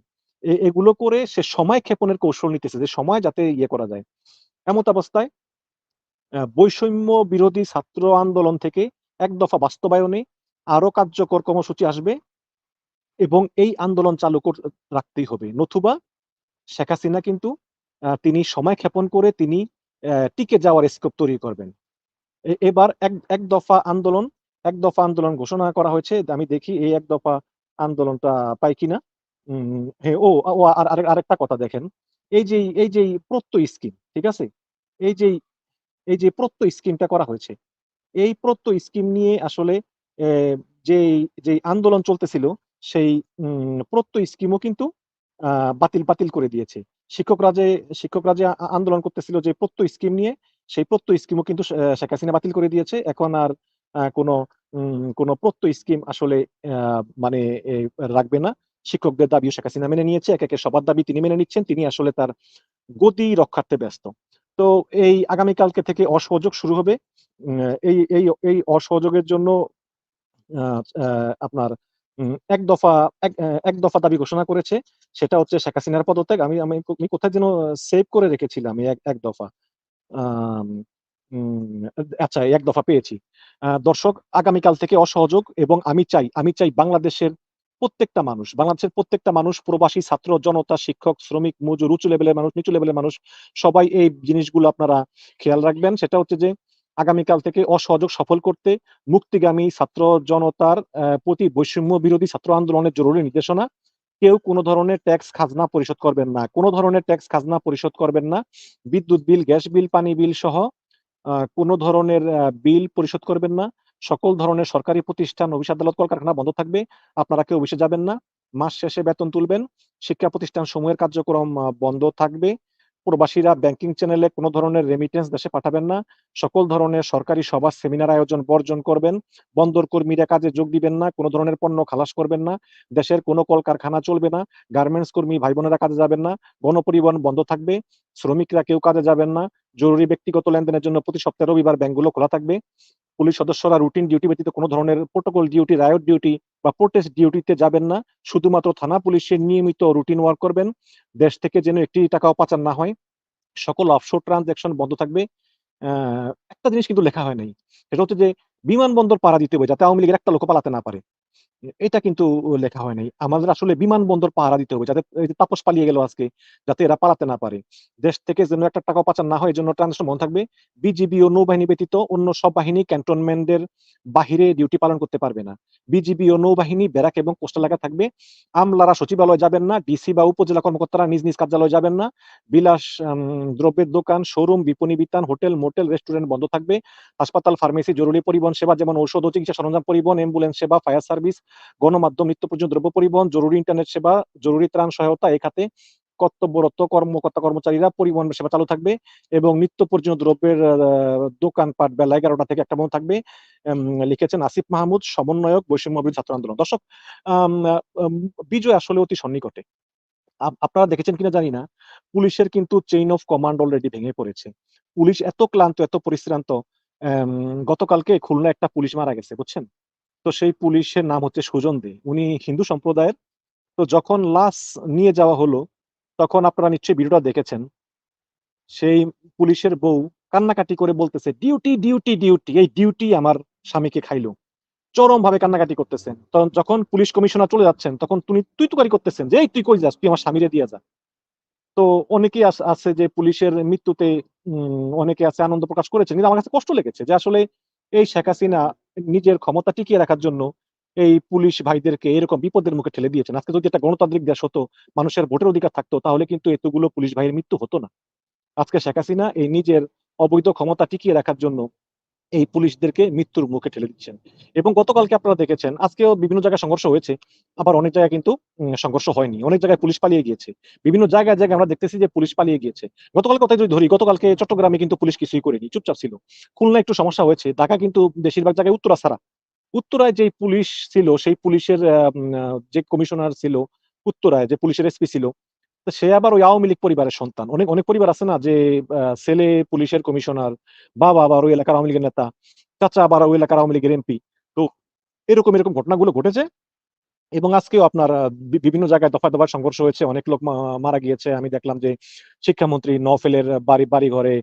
এগুলো করে সে সময় ক্ষেপণের কৌশল নিতেছে যে সময় যাতে ইয়ে করা যায়। এমত অবস্থায় বৈষম্য বিরোধী ছাত্র আন্দোলন থেকে এক দফা বাস্তবায়নে আরও কার্যকর কর্মসূচি আসবে এবং এই আন্দোলন চালু রাখতেই হবে। নতুবা শেখ হাসিনা কিন্তু তিনি সময় ক্ষেপণ করে তিনি টিকে যাওয়ার স্কোপ তৈরি করবেন। এবার এক এক দফা আন্দোলন, এক দফা আন্দোলন ঘোষণা করা হয়েছে। আমি দেখি এই এক দফা আন্দোলনটা পাই কিনা। ও ও আরেকটা কথা দেখেন। এই যে এই যে প্রত্যয় স্কিম, ঠিক আছে? এই যে এই যে প্রত্যয় স্কিমটা করা হয়েছে। এই প্রত্যয় স্কিম নিয়ে আসলে যেই, যেই আন্দোলন চলতেছিল সেই প্রত্যয় স্কিমও কিন্তু বাতিল, বাতিল করে দিয়েছে। শিক্ষকরা যে শিক্ষকরা যে আন্দোলন করতেছিল যে প্রত্যয় স্কিম নিয়ে, সেই প্রত্যয় স্কিমও কিন্তু শেখ হাসিনা বাতিল করে দিয়েছে। এখন আর কোনো কোনো প্রত্যয় স্কিম আসলে মানে রাখবে না। শিক্ষকদের দাবিও শেখ হাসিনা মেনে নিয়েছে। একে, একে সবার দাবি তিনি মেনে নিচ্ছেন। তিনি আসলে তার গতি রক্ষার্থে ব্যস্ত। তো এই আগামীকালকে থেকে অসহযোগ শুরু হবে। এই এই এই অসহযোগের জন্য আপনার এক দফা এক দফা দাবি ঘোষণা করেছে। সেটা হচ্ছে শেখ হাসিনার পদত্যাগ। আমি আমি কোথায় যেন সেভ করে রেখেছিলাম এক এক দফা। আচ্ছা এক দফা পেয়েছি। দর্শক আগামীকাল থেকে অসহযোগ এবং আমি চাই, আমি চাই বাংলাদেশের প্রত্যেকটা মানুষ, বাংলাদেশের প্রত্যেকটা মানুষ প্রবাসী ছাত্র জনতা, শিক্ষক, শ্রমিক, মজুর, উঁচু লেভেলের মানুষ, নিচু লেভেলের মানুষ সবাই এই জিনিসগুলো আপনারা খেয়াল রাখবেন। সেটা হচ্ছে যে আগামীকাল থেকে অসহযোগ সফল করতে মুক্তিগামী ছাত্র জনতার প্রতি বৈষম্য বিরোধী ছাত্র আন্দোলনের জরুরি নির্দেশনা। কেউ কোন ধরনের ট্যাক্স খাজনা পরিশোধ করবেন না। কোন ধরনের ট্যাক্স খাজনা পরিশোধ করবেন না। বিদ্যুৎ বিল, গ্যাস বিল, পানি বিল সহ কোন ধরনের বিল পরিশোধ করবেন না। সকল ধরনের সরকারি প্রতিষ্ঠান, অফিস, আদালত, কলকারখানা বন্ধ থাকবে। আপনারা কেউ অফিসে যাবেন না। মাস শেষে বেতন তুলবেন। শিক্ষা প্রতিষ্ঠানসমূহের কার্যক্রম বন্ধ থাকবে। প্রবাসীরা ব্যাংকিং চ্যানেলে কোন ধরনের রেমিটেন্স দেশে পাঠাবেন না। সকল ধরনের সরকারি সভা, সেমিনার আয়োজন বর্জন করবেন। বন্দর কর্মীরা কাজে যোগ দিবেন না। কোন ধরনের পণ্য খালাস করবেন না। দেশের কোন কলকারখানা চলবে না। গার্মেন্টস কর্মী ভাই-বোনেরা কাজে যাবেন না। গণপরিবহন বন্ধ থাকবে। শ্রমিকরা কেউ কাজে যাবেন না। জরুরি ব্যক্তিগত লেনদেনের জন্য প্রতি সপ্তাহে রবিবার ব্যাংকগুলো খোলা থাকবে। পুলিশ সদস্যরা রুটিন ডিউটি ব্যতীত কোনো ধরনের প্রোটোকল ডিউটি, রায়ট ডিউটি বা প্রোটেস্ট ডিউটিতে যাবেন না। শুধুমাত্র থানা পুলিশের নিয়মিত রুটিন ওয়ার্ক করবেন। দেশ থেকে যেন একটি টাকাও পাচার না হয়। সকল অফশোর ট্রানজ্যাকশন বন্ধ থাকবে। একটা জিনিস কিন্তু লেখা হয় নাই। সেটা হচ্ছে যে বিমানবন্দর পাড়া দিতে হবে যাতে আওয়ামী লীগের একটা লোক পালাতে না পারে। এটা কিন্তু লেখা হয় নাই। আমাদের আসলে বিমানবন্দর পাহারা দিতে হবে। যাতে তাপস পালিয়ে গেল আজকে, যাতে এরা পালাতে না পারে। দেশ থেকে যেন একটা টাকাও পাচার না হয় এজন্য ট্রানজিশন বন্ধ থাকবে। বিজিবি ও নৌবাহিনী ব্যতীত অন্য সব বাহিনী ক্যান্টনমেন্টের বাহিরে ডিউটি পালন করতে পারবে না। বিজিবি ও নৌবাহিনী ব্যারাক এবং কোস্টাল এলাকা থাকবে। আমলারা সচিবালয় যাবেন না। ডিসি বা উপজেলা কর্মকর্তারা নিজ, নিজ কার্যালয়ে যাবেন না। বিলাস দ্রব্যের দোকান, শোরুম, বিপণী বিতান, হোটেল, মোটেল, রেস্টুরেন্ট বন্ধ থাকবে। হাসপাতাল, ফার্মেসি, জরুরি পরিবহন সেবা যেমন ঔষধ ও চিকিৎসা সরঞ্জাম পরিবহন, অ্যাম্বুলেন্স সেবা, ফায়ার সার্ভিস, গণমাধ্যম, নিত্য প্রয়োজনীয় দ্রব্য পরিবহন, জরুরি ইন্টারনেট সেবা, জরুরি ত্রাণ সহায়তা এ খাতে কর্তব্যরত কর্মকর্তা কর্মচারীরা পরিবহন সেবা চালু থাকবে এবং নিত্য প্রয়োজনীয় দ্রব্যের দোকানপাট বেলা ১১টা থেকে ১টা পর্যন্ত থাকবে। লিখেছেন আসিফ মাহমুদ, সমন্বয়ক বৈষম্য বিরোধী ছাত্র আন্দোলন। দর্শক বিজয় আসলে অতি সন্নিকটে। আপনারা দেখেছেন কিনা জানি না। পুলিশের কিন্তু চেইন অফ কমান্ড অলরেডি ভেঙে পড়েছে। পুলিশ এত ক্লান্ত, এত পরিশ্রান্ত গতকালকে খুলনা একটা পুলিশ মারা গেছে, বুঝছেন? তো সেই পুলিশের নাম হচ্ছে সুজন দে। উনি হিন্দু সম্প্রদায়ের। তো যখন লাশ নিয়ে যাওয়া হলো, তখন আপনারা নিশ্চয়ই ভিডিওটা দেখেছেন। সেই পুলিশের বউ কান্নাকাটি করে বলতেছে, "ডিউটি, ডিউটি, ডিউটি। এই ডিউটি আমার স্বামীকে খাইলো।" চরম ভাবে কান্নাকাটি করতেছেন। তখন যখন পুলিশ কমিশনার চলে যাচ্ছেন, তখন তুমি তুই-তুকারি করতেছেন যে, "এই তুই কই যাস? তুই আমার স্বামীরে দিয়া যা।" তো অনেকেই আছে যে পুলিশের মৃত্যুতে অনেকে আছে আনন্দ প্রকাশ করেছে কিন্তু আমার কাছে কষ্ট লেগেছে যে আসলে এই শেখ হাসিনা নিজের ক্ষমতা টিকিয়ে রাখার জন্য এই পুলিশ ভাইদেরকে এরকম বিপদের মুখে ঠেলে দিয়েছেন। আজকে যদি একটা গণতান্ত্রিক দেশ হতো, মানুষের ভোটের অধিকার থাকতো, তাহলে কিন্তু এতগুলো পুলিশ ভাইয়ের মৃত্যু হতো না। আজকে শেখ হাসিনা এই নিজের অবৈধ ক্ষমতা টিকিয়ে রাখার জন্য এই পুলিশদেরকে মৃত্যুর মুখে ঠেলে দিচ্ছেন। এবং গতকালকে আপনারা দেখেছেন, আজকেও বিভিন্ন জায়গায় সংঘর্ষ হয়েছে, আবার অনেক জায়গায় কিন্তু সংঘর্ষ হয়নি। অনেক জায়গায় পুলিশ পালিয়ে গিয়েছে। বিভিন্ন জায়গায় জায়গায় আমরা দেখতেছি যে পুলিশ পালিয়ে গিয়েছে। গতকাল কথাই যদি ধরি, গতকালকে চট্টগ্রামে কিন্তু পুলিশ কিছুই করেনি, চুপচাপ ছিল। খুলনা একটু সমস্যা হয়েছে, ঢাকা কিন্তু বেশিরভাগ জায়গায় উত্তরা ছাড়া। উত্তরায় যে পুলিশ ছিল, সেই পুলিশের যে কমিশনার ছিল উত্তরায়, যে পুলিশের এসপি ছিল সে আবার ওই আওয়ামী লীগ পরিবারের সন্তান। অনেক অনেক পরিবার আছে না যে ছেলে পুলিশের কমিশনার, বাবা আবার ওই এলাকার আওয়ামী লীগের নেতা, চাচা আবার ওই এলাকার আওয়ামী লীগের এমপি। তো এরকম এরকম ঘটনাগুলো ঘটেছে এবং আজকেও আপনার বিভিন্ন জায়গায় দফায় দফায় সংঘর্ষ হয়েছে। অনেক লোক মারা গিয়েছে। আমি দেখলাম যে শিক্ষামন্ত্রী নফেলের বাড়ি বাড়ি ঘরে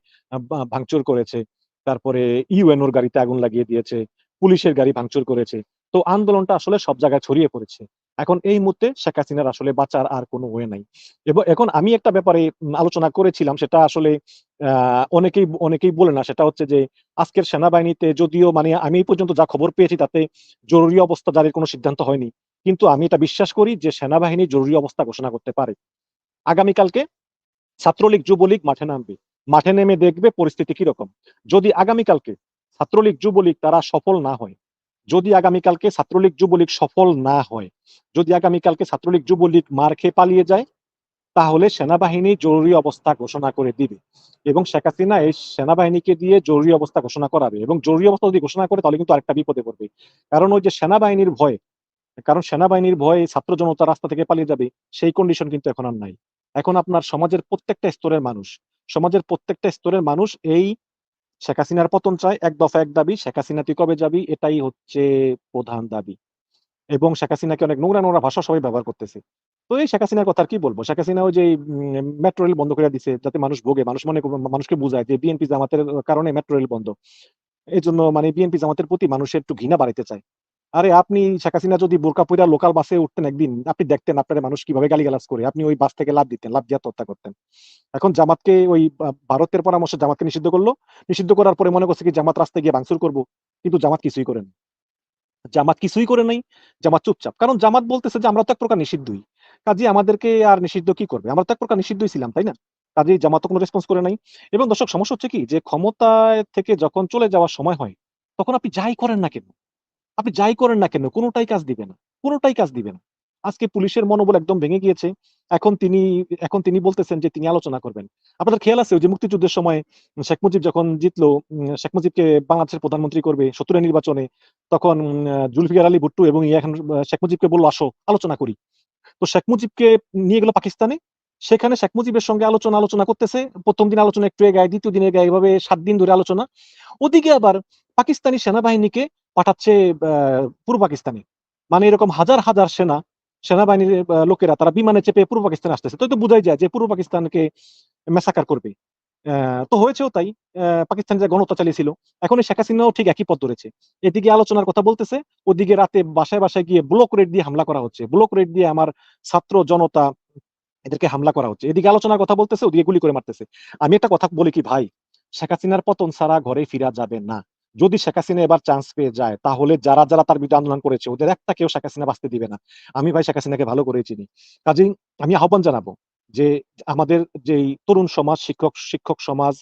ভাঙচুর করেছে। তারপরে ইউএনওর গাড়িতে আগুন লাগিয়ে দিয়েছে। পুলিশের গাড়ি ভাঙচুর করেছে। তো আন্দোলনটা আসলে সব জায়গায় ছড়িয়ে পড়েছে। এখন এই মুহূর্তে শেখ হাসিনার আসলে বাঁচার আর কোনো ওয়ে নাই। এবং এখন আমি একটা ব্যাপারে আলোচনা করেছিলাম, সেটা আসলে অনেকেই অনেকেই বলে না, সেটা হচ্ছে যে আজকের সেনাবাহিনীতে যদিও মানে আমি এই পর্যন্ত যা খবর পেয়েছি তাতে জরুরি অবস্থা জারির কোনো সিদ্ধান্ত হয়নি। কিন্তু আমি এটা বিশ্বাস করি যে সেনাবাহিনী জরুরি অবস্থা ঘোষণা করতে পারে। আগামীকালকে ছাত্রলীগ, যুবলীগ মাঠে নামবে। মাঠে নেমে দেখবে পরিস্থিতি কীরকম। যদি আগামীকালকে ছাত্রলীগ, যুবলীগ তারা সফল না হয় যদি আগামীকালকে ছাত্রলীগ, যুবলীগ সফল না হয়, যদি আগামীকালকে ছাত্রলীগ, যুবলীগ মার খেয়ে পালিয়ে যায়, তাহলে সেনাবাহিনী জরুরি অবস্থা ঘোষণা করে দিবে এবং শেখ হাসিনা এই সেনাবাহিনীকে দিয়ে জরুরি অবস্থা ঘোষণা করাবে এবং জরুরি অবস্থা যদি ঘোষণা করে, তাহলে কিন্তু আরেকটা বিপদে পড়বে। কারণ ওই যে সেনাবাহিনীর ভয়, কারণ সেনাবাহিনীর ভয়ে ছাত্র জনতা রাস্তা থেকে পালিয়ে যাবে, সেই কন্ডিশন কিন্তু এখন আর নাই। এখন আপনার সমাজের প্রত্যেকটা স্তরের মানুষ, সমাজের প্রত্যেকটা স্তরের মানুষ এই শেখ হাসিনার পতন চায় এক দফা এক দাবি, শেখ হাসিনা তুই কবে যাবি? এটাই হচ্ছে প্রধান দাবি। এবং শেখ হাসিনাকে অনেক নোংরা নোংরা ভাষা সবাই ব্যবহার করতেছে। তো এই শেখ হাসিনার কথা আর কি বলব? শেখ হাসিনা ওই যে মেট্রো রেল বন্ধ করে দিছে, যাতে মানুষ ভোগে, মানুষ মনে মানুষকে বোঝায় যে বিএনপি জামাতের কারণে মেট্রো রেল বন্ধ। এই জন্য মানে বিএনপি জামাতের প্রতি মানুষের একটু ঘৃণা বাড়াইতে চায়। আরে আপনি শেখ হাসিনা যদি বোরকা লোকাল বাসে উঠতেন একদিন, আপনি দেখতেন আপনার মানুষ কীভাবে গালিগালাজ করে। আপনি ওই বাস থেকে লাভ দিতেন লাভ দিয়ে হত্যা করতেন। এখন জামাতকে ওই ভারতের পরামর্শে জামাতকে নিষিদ্ধ করল। নিষিদ্ধ করার পরে মনে করছে কি, জামাত রাস্তায় গিয়ে ভাঙচুর করব। কিন্তু জামাত কিছুই করেন জামাত কিছুই করে নাই, জামাত চুপচাপ। কারণ জামাত বলতেছে যে আমরা তো এক প্রকার নিষিদ্ধই। কাজে আমাদেরকে আর নিষিদ্ধ কি করবে? আমরা তো এক প্রকার নিষিদ্ধই ছিলাম, তাই না? কাজেই জামাত কোনো রেসপন্স করে নাই। এবং দর্শক, সমস্যা হচ্ছে কি, যে ক্ষমতায় থেকে যখন চলে যাওয়ার সময় হয়, তখন আপনি যাই করেন না কেন? আপনি যাই করেন না কেন, কোনোটাই কাজ দিবে না, কোনোটাই কাজ দিবে না। আজকে পুলিশের মনোবল একদম ভেঙে গিয়েছে। এখন তিনি এখন তিনি বলতেছেন যে তিনি আলোচনা করবেন। আপনাদের খেয়াল আছে যে মুক্তিযুদ্ধের সময় শেখ মুজিব যখন জিতলো শেখ মুজিবকে বাংলাদেশের প্রধানমন্ত্রী করবে সত্তরের নির্বাচনে, তখন জুলফিকার আলী ভুট্টু এবং ইয়ে এখন শেখ মুজিবকে বলল, আসো, আলোচনা করি। তো শেখ মুজিবকে নিয়ে গেল পাকিস্তানে। সেখানে শেখ মুজিবের সঙ্গে আলোচনা আলোচনা করতেছে। প্রথম দিন আলোচনা একটু এগায়, দ্বিতীয় দিনে গায়ে এভাবে সাত দিন ধরে আলোচনা। ওদিকে আবার পাকিস্তানি সেনাবাহিনীকে পাঠাচ্ছে পূর্ব পাকিস্তানে। মানে এরকম হাজার হাজার সেনা, সেনাবাহিনীর লোকেরা তারা বিমানে চেপে পূর্ব পাকিস্তানে আসতেছে। তো তো বোঝাই যায় যে পূর্ব পাকিস্তানকে মেসাকার করবে। তো হয়েছেও তাই। পাকিস্তান যে গণহত্যা চালিয়েছিল, এখন শেখ হাসিনাও ঠিক একই পথ ধরেছে। এদিকে আলোচনার কথা বলতেছে, ওদিকে রাতে বাসায় বাসায় গিয়ে ব্লক রেড দিয়ে হামলা করা হচ্ছে। ব্লক রেড দিয়ে আমার ছাত্র জনতা এদেরকে হামলা করা হচ্ছে। এদিকে আলোচনার কথা বলতেছে, ওদিকে গুলি করে মারতেছে। আমি একটা কথা বলি কি ভাই? শেখ হাসিনার পতন ছাড়া ঘরে ফিরা যাবে না। যদি শেখ হাসিনা এবার চান্স পেয়ে যায়, তাহলে যারা যারা তার বিরুদ্ধে আন্দোলন করেছে, ওদের একটা কেউ শেখ হাসিনা বাঁচতে দিবে না। আমি ভাই শেখ হাসিনাকে ভালো করে চিনি। কাজেই আমি আহ্বান জানাব যে আমাদের যেই তরুণ সমাজ, শিক্ষক শিক্ষক সমাজ,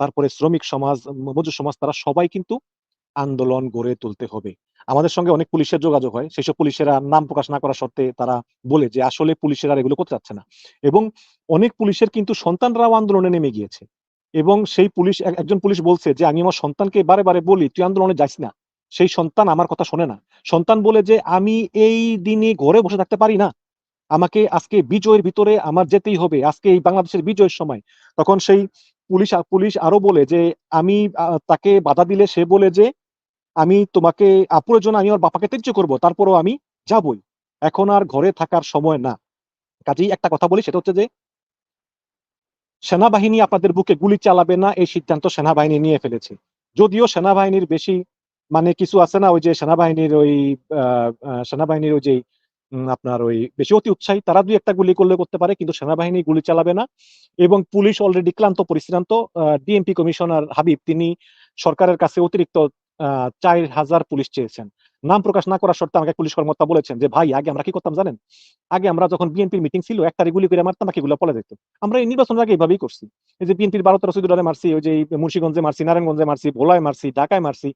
তারপরে শ্রমিক সমাজ, মজুর সমাজ, তারা সবাই কিন্তু আন্দোলন গড়ে তুলতে হবে। আমাদের সঙ্গে অনেক পুলিশের যোগাযোগ হয়। সেসব পুলিশেরা নাম প্রকাশ না করা সত্ত্বে তারা বলে যে আসলে পুলিশেরা এগুলো করতে চাচ্ছে না। এবং অনেক পুলিশের কিন্তু সন্তানরাও আন্দোলনে নেমে গিয়েছে। এবং সেই পুলিশ, এক- একজন পুলিশ বলছে যে, আমি আমার সন্তানকে বারে বারে বলি, তুই আন্দোলনে যাইস না। সেই সন্তান আমার কথা শোনে না। সন্তান বলে যে, আমি এই দিনে ঘরে বসে থাকতে পারি না। আমাকে আজকে বিজয়ের ভিতরে আমার যেতেই হবে। আজকে এই বাংলাদেশের বিজয়ের সময়। তখন সেই পুলিশ পুলিশ আরও বলে যে, আমি তাকে বাধা দিলে সে বলে যে, আমি তোমাকে আপুরের জন্য আমি আমার বাপাকে ত্যায্য করব, তারপরও আমি যাবই। এখন আর ঘরে থাকার সময় না। কাজেই একটা কথা বলি, সেটা হচ্ছে যে সেনাবাহিনী আপনাদের বুকে গুলি চালাবে না, এই সিদ্ধান্ত সেনাবাহিনী নিয়ে ফেলেছে। যদিও সেনাবাহিনীর বেশি মানে কিছু আছে না, ওই যে সেনাবাহিনীর ওই সেনাবাহিনীর ওই যে আপনার ওই বেশি অতি উৎসাহী, তারা দুই একটা গুলি করলে করতে পারে, কিন্তু সেনাবাহিনী গুলি চালাবে না। এবং পুলিশ অলরেডি ক্লান্ত পরিশ্রান্ত ডিএমপি কমিশনার হাবিব, তিনি সরকারের কাছে অতিরিক্ত চার হাজার পুলিশ চেয়েছেন। নাম প্রকাশ না করার শর্তে আমাকে পুলিশ কর্মকর্তা বলেছেন যে, ভাই, আগে আমরা কি করতাম জানেন? আগে আমরা যখন বিএনপির মিটিং ছিল এক তারিখ গুলি করে মারতাম, বাকিগুলো পলে যেত। আমরা এই নির্বাচনের আগে এইভাবেই করছি। এই যে বিএনপির বারো তেরো চৌধুরী মারছি, ওই যে এই মুন্সিগঞ্জে মারছি, নারায়ণগঞ্জে মারছি, ভোলায় মারছি, ঢাকায় মারছি,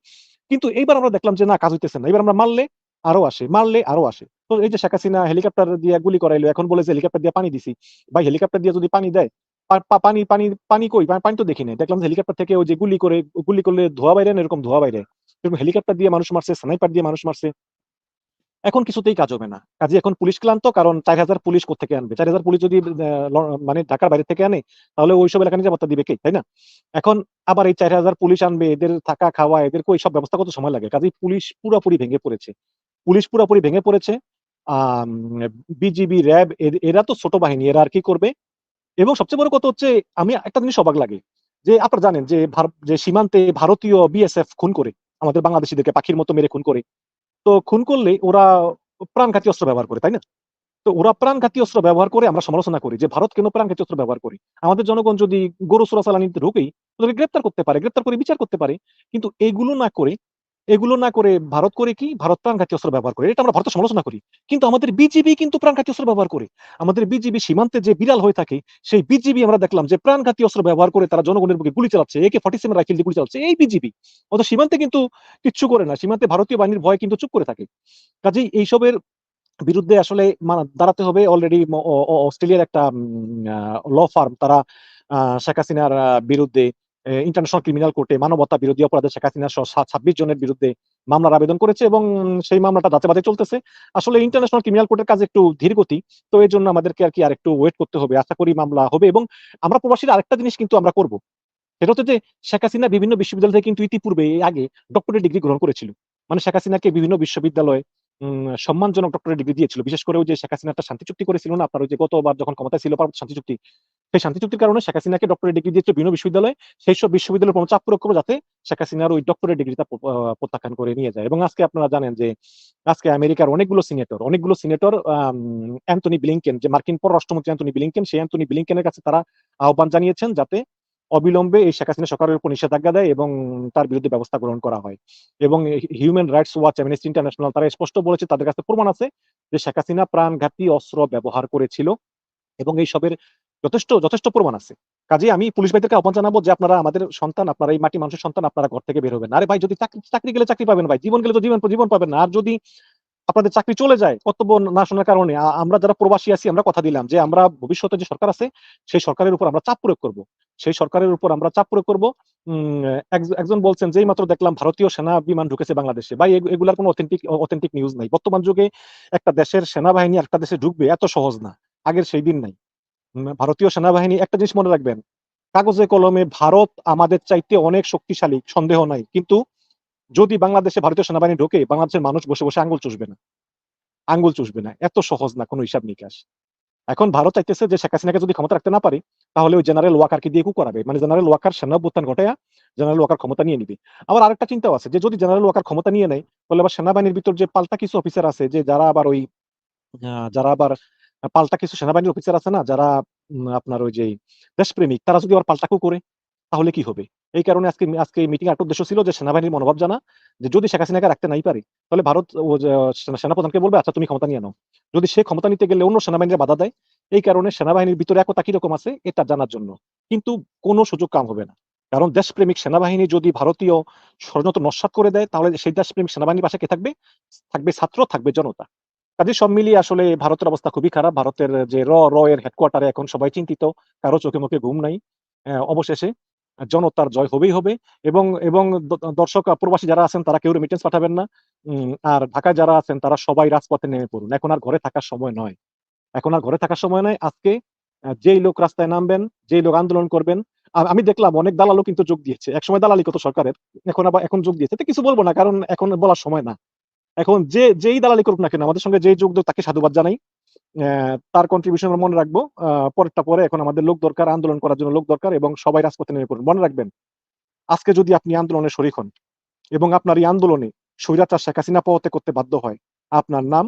কিন্তু এইবার আমরা দেখলাম যে না, কাজ হইতেছে না। এবার আমরা মারলে আরও আসে, মারলে আরও আসে। তো এই যে শেখ হাসিনা হেলিকপ্টার দিয়ে গুলি করাইলো, এখন বলে যে হেলিকপ্টার দিয়ে পানি দিছি। ভাই, হেলিকপ্টার দিয়ে যদি পানি দেয় পানি পানি পানি কই? পানি তো দেখি নাই। দেখলাম হেলিকপ্টার থেকে ওই যে গুলি করে, গুলি করলে ধোয়া বাইরে এরকম ধোয়া বাইরে? এরকম হেলিকপ্টার দিয়ে মানুষ মারছে স্নাইপার দিয়ে মানুষ মারছে। এখন কিছুতেই কাজ হবে না। কাজে এখন পুলিশ ক্লান্ত, কারণ চার হাজার পুলিশ কোথেকে আনবে? চার হাজার পুলিশ যদি মানে ঢাকার বাইরে থেকে আনে, তাহলে ওই সব এলাকা নিরাপত্তা দিবে কে, তাই না? এখন আবার এই চার হাজার পুলিশ আনবে, এদের থাকা, খাওয়া, এদের ওই সব ব্যবস্থা কত সময় লাগে? কাজেই পুলিশ পুরোপুরি ভেঙে পড়েছে। পুলিশ পুরোপুরি ভেঙে পড়েছে। আহ বিজিবি, র্যাব এরা তো ছোট বাহিনী, এরা আর কি করবে? এবং সবচেয়ে বড় কথা হচ্ছে, আমি একটা জিনিস অবাক লাগে, যে আপনারা জানেন যে যে সীমান্তে ভারতীয় বিএসএফ খুন করে, আমাদের বাংলাদেশিদেরকে পাখির মতো মেরে খুন করে, তো খুন করলে ওরা প্রাণঘাতী অস্ত্র ব্যবহার করে, তাই না? তো ওরা প্রাণঘাতী অস্ত্র ব্যবহার করে আমরা সমালোচনা করি যে ভারত কেন প্রাণঘাতী অস্ত্র ব্যবহার করি? আমাদের জনগণ যদি গরু চোরাচালানিতে ঢুকেই ওদেরকে গ্রেপ্তার করতে পারে, গ্রেপ্তার করে বিচার করতে পারে, কিন্তু এগুলো না করে এগুলো না করে ভারত করে কি? ভারত প্রাণঘাতী অস্ত্র ব্যবহার করে। এটা আমরা ভারতের সমালোচনা করি। কিন্তু আমাদের বিজিবি কিন্তু প্রাণঘাতী অস্ত্র ব্যবহার করে। আমাদের বিজিবি সীমান্তে যে বিড়াল হয়ে থাকে, সেই বিজিবি আমরা দেখলাম যে প্রাণঘাতী অস্ত্র ব্যবহার করে তারা জনগণের বুকে গুলি চালাচ্ছে। একে ফর্টি সেভেন রাইফেল গুলি চালাচ্ছে। এই বিজিবি অত সীমান্তে কিন্তু কিচ্ছু করে না। সীমান্তে ভারতীয় বাহিনীর ভয় কিন্তু চুপ করে থাকে। কাজেই এইসবের বিরুদ্ধে আসলে দাঁড়াতে হবে। অলরেডি অস্ট্রেলিয়ার একটা ল ফার্ম তারা শেখ হাসিনার বিরুদ্ধে ইন্টারন্যাশনাল ক্রিমিনাল কোর্টে মানবতা বিরোধী অপরাধে শেখ হাসিনা সহ ছাব্বিশ জনের বিরুদ্ধে মামলার আবেদন করেছে এবং সেই মামলাটা যাতে বাদে চলতেছে। আসলে ইন্টারন্যাশনাল ক্রিমিনাল কোর্টের কাজ একটু ধীর গতি তো এই জন্য আমাদেরকে আর কি আর একটু ওয়েট করতে হবে। আশা করি মামলা হবে এবং আমরা প্রবাসীরা আরেকটা জিনিস কিন্তু আমরা করব। সেটা হচ্ছে যে শেখ হাসিনা বিভিন্ন বিশ্ববিদ্যালয় থেকে কিন্তু ইতিপূর্বে, এর আগে ডক্টরেট ডিগ্রি গ্রহণ করেছিল। মানে শেখ হাসিনাকে বিভিন্ন বিশ্ববিদ্যালয়ে সম্মানজনক ডক্টরেট ডিগ্রি দিয়েছিল। বিশেষ করে ওই যে শেখ হাসিনা একটা শান্তি চুক্তি করেছিল না, আপনার ওই যে গতবার যখন ক্ষমতায় ছিল শান্তি চুক্তি সেই শান্তি চুক্তির কারণে শেখ হাসিনাকে ডক্টরেট ডিগ্রি দিয়েছিল বিভিন্ন বিশ্ববিদ্যালয়ে। সেই সব বিশ্ববিদ্যালয়ের কোনো চাপ প্রয়োগ করব যাতে শেখ হাসিনার ওই ডক্টরেট ডিগ্রিটা প্রত্যাখ্যান করে নিয়ে যায়। এবং আজকে আপনারা জানেন যে, আজকে আমেরিকার অনেকগুলো সিনেটর অনেকগুলো সিনেটর অ্যান্টনি ব্লিংকেন, যে মার্কিন পররাষ্ট্রমন্ত্রী অ্যান্টনি ব্লিংকেন, সেই অ্যান্টনি ব্লিংকেনের কাছে তারা আহ্বান জানিয়েছেন যাতে অবিলম্বে এই শেখ হাসিনা সরকারের উপর নিষেধাজ্ঞা দেয় এবং তার বিরুদ্ধে ব্যবস্থা গ্রহণ করা হয়। এবং Human Rights Watch Amnesty International তারা স্পষ্ট বলেছে, তাদের কাছে প্রমাণ আছে যে শেখ হাসিনা প্রাণঘাতী অস্ত্র ব্যবহার করেছিল এবং এই সবের যথেষ্ট যথেষ্ট প্রমাণ আছে। কাজে আমি পুলিশ ভাইদেরকে আহ্বান জানাব যে আপনারা আমাদের সন্তান, আপনারা এই মাটি মানুষের সন্তান আপনারা ঘর থেকে বের হবেন। আরে ভাই, যদি চাকরি চাকরি গেলে চাকরি পাবেন ভাই, জীবন গেলে তো জীবন জীবন পাবেন আর যদি আপনাদের চাকরি চলে যায়, কর্তব্য না শোনার কারণে আমরা যারা প্রবাসী আছি, আমরা কথা দিলাম যে আমরা ভবিষ্যতে যে সরকার আছে, সেই সরকারের উপর আমরা চাপ প্রয়োগ করব। সেই সরকারের উপর আমরা চাপ প্রয়োগ করব। একজন বলছেন যেই মাত্র দেখলাম ভারতীয় সেনা বিমান ঢুকেছে বাংলাদেশে। ভাই এগু- এগুলার কোনো অথেন্টিক অথেন্টিক নিউজ নাই। বর্তমান যুগে একটা দেশের সেনাবাহিনী একটা দেশে ঢুকবে, এত সহজ না। আগের সেই দিন নাই। ভারতীয় সেনাবাহিনী একটা জিনিস মনে রাখবেন, কাগজে কলমে ভারত আমাদের চাইতে অনেক শক্তিশালী, সন্দেহ নাই। কিন্তু যদি বাংলাদেশে ভারতীয় সেনাবাহিনী ঢোকে, বাংলাদেশের মানুষ বসে বসে আঙ্গুল চুষবে না। আঙ্গুল চুষবে না। এত সহজ না কোনো হিসাব নিকাশ। এখন ভারত চাইতেছে যে শেখ হাসিনাকে যদি ক্ষমতা রাখতে না পারে, তাহলে ওই জেনারেল ওয়াকারকে দিয়ে কু করাবে। মানে জেনারেল ওয়াকার সেনা অভ্যুত্থান ঘটায়া জেনারেল ওয়াকার ক্ষমতা নিয়ে নিবে। আবার আরেকটা চিন্তাও আছে, যে যদি জেনারেল ওয়াকার ক্ষমতা নিয়ে নেয়, তাহলে আবার সেনাবাহিনীর ভিতর যে পাল্টা কিছু অফিসার আছে, যে যারা আবার ওই যারা আবার পাল্টা কিছু সেনাবাহিনীর অফিসার আছে না, যারা আপনার ওই যে দেশপ্রেমিক, তারা যদি আবার পাল্টাকু করে, তাহলে কি হবে? এই কারণে আজকে আজকে মিটিং একটা উদ্দেশ্য ছিল যে সেনাবাহিনীর মনোভাব জানা, যে যদি শেখ হাসিনাকে রাখতে নাই পারে, তাহলে ভারত ও সেনাপ্রধানকে বলবে আচ্ছা তুমি ক্ষমতা নিয়ে নাও। যদি সে ক্ষমতা নিতে গেলে অন্য সেনাবাহিনীর বাধা দেয়, এই কারণে সেনাবাহিনীর ভিতরে একতা কীরকম আছে, এটা জানার জন্য। কিন্তু কোনো সুযোগ কাম হবে না। কারণ দেশপ্রেমিক সেনাবাহিনী যদি ভারতীয় ষড়যন্ত্র নস্বাত করে দেয়, তাহলে সেই দেশপ্রেমিক সেনাবাহিনীর পাশে কে থাকবে? থাকবে ছাত্র, থাকবে জনতা। কাজে সব মিলিয়ে আসলে ভারতের অবস্থা খুবই খারাপ। ভারতের যে র র এর হেডকোয়ার্টারে এখন সবাই চিন্তিত কারও চোখে মুখে ঘুম নাই আহ, অবশেষে জনতার জয় হবেই হবে এবং এবং দর্শক প্রবাসী যারা আছেন তারা কেউ রেমিটেন্স পাঠাবেন না। আর ঢাকায় যারা আছেন তারা সবাই রাজপথে নেমে পড়ুন। এখন আর ঘরে থাকার সময় নয়। এখন আর ঘরে থাকার সময় নয়। আজকে যেই লোক রাস্তায় নামবেন যেই লোক আন্দোলন করবেন আমি দেখলাম অনেক দালালও কিন্তু যোগ দিয়েছে। একসময় দালালি কত সরকারের এখন আবার এখন যোগ দিয়েছে। কিছু বলব না কারণ এখন বলার সময় না। এখন যে, যেই দালালি করুক না কেন, আমাদের সঙ্গে যেই যোগ তাকে সাধুবাদ জানাই। তার কন্ট্রিবিউশন আমরা মনে রাখব। পরেরটা পরে এখন আমাদের লোক দরকার, আন্দোলন করার জন্য লোক দরকার এবং সবাই রাজপথে নেমে পড়ুন। মনে রাখবেন, আজকে যদি আপনি আন্দোলনে শরিক হন এবং আপনার এই আন্দোলনে স্বৈরাচার শেখ হাসিনা পথে করতে বাধ্য হয়, আপনার নাম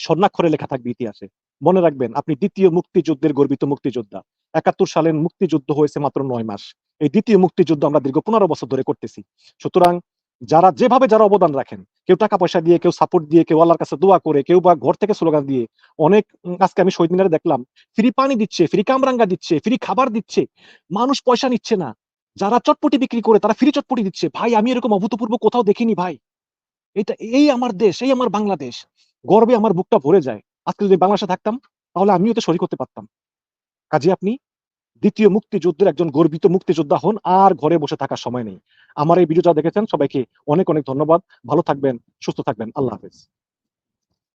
স্বর্ণাক্ষরে লেখা থাকবে ইতিহাসে। মনে রাখবেন, আপনি দ্বিতীয় মুক্তিযুদ্ধের গর্বিত মুক্তিযোদ্ধা। একাত্তর সালের মুক্তিযুদ্ধ হয়েছে মাত্র নয় মাস। এই দ্বিতীয় মুক্তিযুদ্ধ আমরা দীর্ঘ পনেরো বছর ধরে করতেছি। সুতরাং যারা যেভাবে যারা অবদান রাখেন, কেউ টাকা পয়সা দিয়ে, কেউ সাপোর্ট দিয়ে, কেউ আল্লাহর কাছে দোয়া করে, কেউ বা ঘর থেকে স্লোগান দিয়ে, অনেক আজকে আমি শহীদ মিনারে দেখলাম ফ্রি পানি দিচ্ছে ফ্রি কামরাঙ্গা দিচ্ছে ফ্রি খাবার দিচ্ছে, মানুষ পয়সা নিচ্ছে না। যারা চটপটি বিক্রি করে, তারা ফ্রি চটপটি দিচ্ছে। ভাই, আমি এরকম অভূতপূর্ব কোথাও দেখিনি, ভাই। এটা, এই আমার দেশ, এই আমার বাংলাদেশ। গর্বে আমার বুকটা ভরে যায়। আজকে যদি বাংলাদেশে থাকতাম, তাহলে আমিও তো শরীর করতে পারতাম। কাজে আপনি দ্বিতীয় মুক্তিযুদ্ধের একজন গর্বিত মুক্তিযোদ্ধা হন, আর ঘরে বসে থাকার সময় নেই। আমার এই ভিডিওটা দেখেছেন সবাইকে অনেক অনেক ধন্যবাদ। ভালো থাকবেন সুস্থ থাকবেন। আল্লাহ হাফেজ।